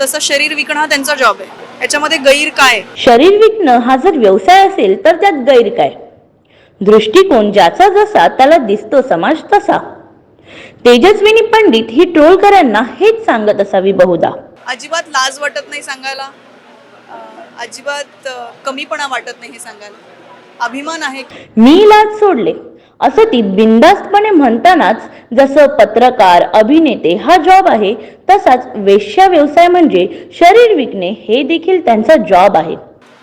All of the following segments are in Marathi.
तसं शरीर विकणं हा त्यांचा जॉब आहे. याच्यामध्ये गैर काय? शरीर विकणं हा जर व्यवसाय असेल तर त्यात गैर काय? दृष्टिकोन ज्याचा जसा त्याला दिसतो समाज तसा. तेजस्विनी पंडित ही ट्रोलकरांना हेच सांगत असावी बहुधा. अजिबात लाज वाटत नाही सांगायला. अजिबात कमीपणा वाटत नाही हे सांगायला. अभिमान आहे. मी लाज सोडले असं ती बिनधास्तपणे म्हणतानाच जसं पत्रकार अभिनेते हा जॉब आहे तसाच वेश्या व्यवसाय म्हणजे शरीर विकणे हे देखील त्यांचा जॉब आहे.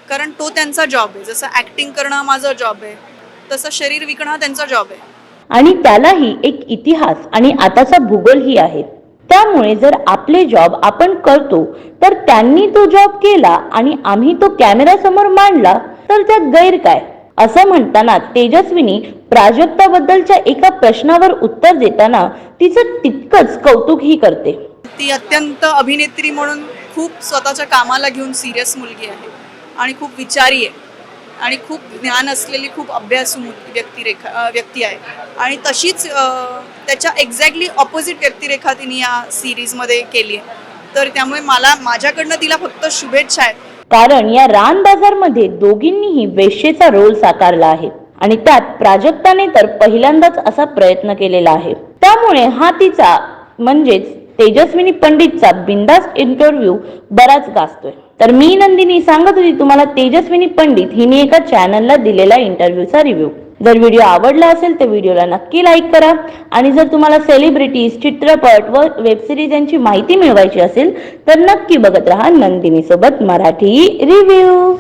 कारण तो त्यांचा जॉब आहे. जसं ऍक्टिंग करणं माझा जॉब आहे तसं शरीर विकणं त्यांचा जॉब आहे. आणि त्यालाही एक इतिहास आणि आताचा भूगोलही आहे. त्यामुळे जर आपले जॉब आपण करतो तर त्यांनी तो जॉब केला आणि आम्ही तो कॅमेरा समोर मांडला तर त्यात गैर काय? असं म्हणताना तेजस्विनी प्राजक्ताबद्दलच्या एका प्रश्नावर उत्तर देताना तिचं तितकंच कौतुकही करते. ती अत्यंत अभिनेत्री म्हणून खूप स्वतःच्या कामाला घेऊन सिरियस मुलगी आहे आणि खूप विचारी आहे आणि खूप ज्ञान असलेली खूप अभ्यासू व्यक्तिरेखा व्यक्ती आहे. आणि तशीच त्याच्या एक्झॅक्टली ऑपोजिट व्यक्तिरेखा तिने या सिरीजमध्ये केली आहे. तर त्यामुळे मला माझ्याकडनं तिला फक्त शुभेच्छा आहेत. कारण या रान बाजारमध्ये दोघींनीही वेश्येचा रोल साकारला आहे. आणि त्यात प्राजक्ताने तर पहिल्यांदाच असा प्रयत्न केलेला आहे. त्यामुळे हा तिचा म्हणजेच तेजस्विनी पंडितचा बिंदास इंटरव्ह्यू बराच गाजतोय. तर मी नंदिनी सांगत होती तुम्हाला तेजस्विनी पंडित हिने एका चॅनलला दिलेला इंटरव्ह्यूचा रिव्ह्यू जर व्हिडिओ आवडला असेल तर व्हिडिओला नक्की लाईक करा. आणि जर तुम्हाला सेलिब्रिटीज चित्रपट व वेबसिरीज यांची माहिती मिळवायची असेल तर नक्की बघत राहा नंदिनी सोबत मराठी रिव्ह्यू